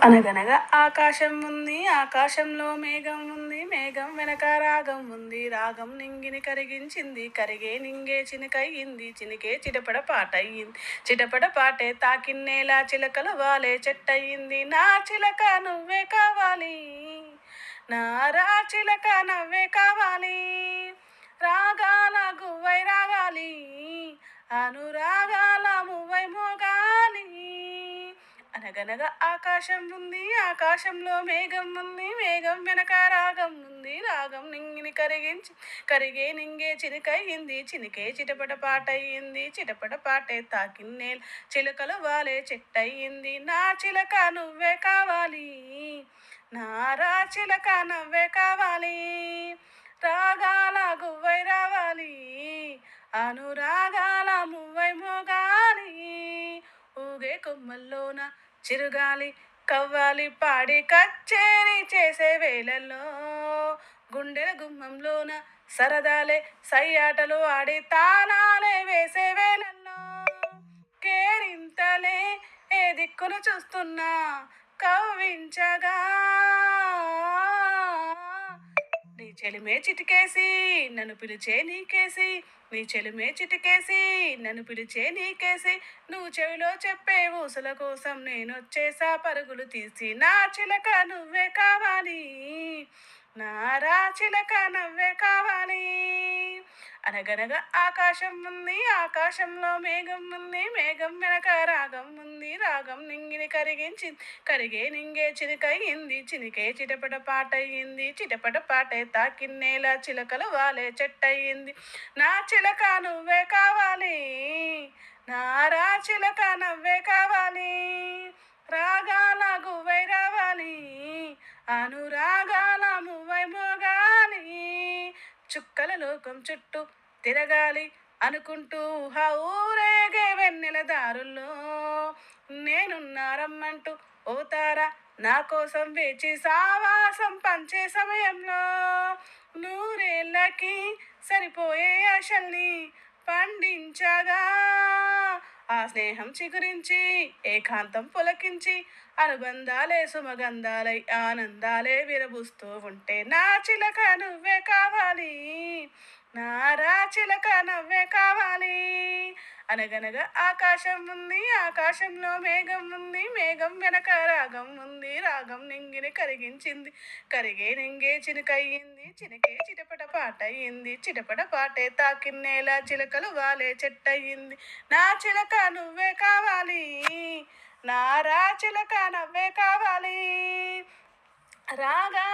అనగనగా ఆకాశం ఉంది ఆకాశంలో మేఘం ఉంది మేఘం వెనక రాగం ఉంది రాగం నింగిని కరిగించింది కరిగే నింగే చినికయ్యింది చినికే చిటపడ పాటయ్యింది చిటపడ పాటే తాకిన్నేలా చిలకలు వాలే చెట్టయింది నా చిలక నువ్వే కావాలి నా రా చిలక నవ్వే కావాలి రాగాల గువ్వై రాగాలి అను అనగనగా ఆకాశం ఉంది ఆకాశంలో మేఘం ఉంది మేఘం వెనక రాగం ఉంది రాగం నింగిని కరిగించి కరిగే నింగే చినికయ్యింది చినికే చిటపట పాటయ్యింది చిటపట పాటే తాకిన్నేల్ చిలకలు వాలే చెట్టయ్యింది నా చిలక నువ్వే కావాలి నారా చిలక నవ్వే కావాలి రాగాల గువ్వై రావాలి అనురాగాల మువ్వై మోగాలి ఊగే కొమ్మల్లోన చిరుగాలి కవ్వాలి పాడి కచ్చేరి చేసే వేళల్లో గుండెల గుమ్మంలోన సరదాలే సయ్యాటలు ఆడి తాళాలే వేసే వేళల్లో కేరింతలే ఏ దిక్కును చూస్తున్నా కవ్వించగా నీ చెలిమే చిటికేసి నన్ను పిలిచే నీకేసి నీ చెలిమే చిటికేసి నన్ను పిలిచే నీకేసి నువ్వు చెవిలో చెప్పే ఊసల కోసం నేను వచ్చేసా పరుగులు తీసి నా చిలక నువ్వే కావాలి. నారా చిలక నవ్వే కావాలి. అనగనగా ఆకాశం ఉంది ఆకాశంలో మేఘం ఉంది మేఘం వెనక రాగం ఉంది రాగం నింగిని కరిగించి కరిగే నింగే చినికయ్యింది చినికే చిటపట పాటయ్యింది చిటపట పాటే తాకిన్నేలా చిలకలు వాలే చెట్టయ్యింది. నా చిలక నువ్వే కావాలి నా రా చిలక నవ్వే కావాలి రాగాల గువ్వై రావాలి అనురాగ చుక్కల లోకం చుట్టూ తిరగాలి అనుకుంటూ ఊహా ఊరేగే వెన్నెల దారుల్లో. నేనున్నారమ్మంటూ ఓతారా నా కోసం వేచి సావాసం పంచే సమయంలో నూరేళ్ళకి సరిపోయే ఆశల్ని పండించగా స్నేహం చిగురించి ఏకాంతం పులకించి అనుబంధాలే సుమగంధాలై ఆనందాలే విరబుస్తూ ఉంటే నా చిలక నువ్వే కావాలి. నా రా చిలక నవ్వే కావాలి. అనగనగా ఆకాశం ఉంది ఆకాశంలో మేఘం ఉంది మేఘం వెనక రాగం ఉంది రాగం నింగిని కరిగించింది. కరిగే నింగే చినుకయ్యింది చినకే చిటపట పాట అయ్యింది చిటపట పాటే తాకిన్నేలా చిలకలు వాలే చెట్టయింది నా చిలక నువ్వే కావాలి నా రా చిలక నవ్వే కావాలి. రాగా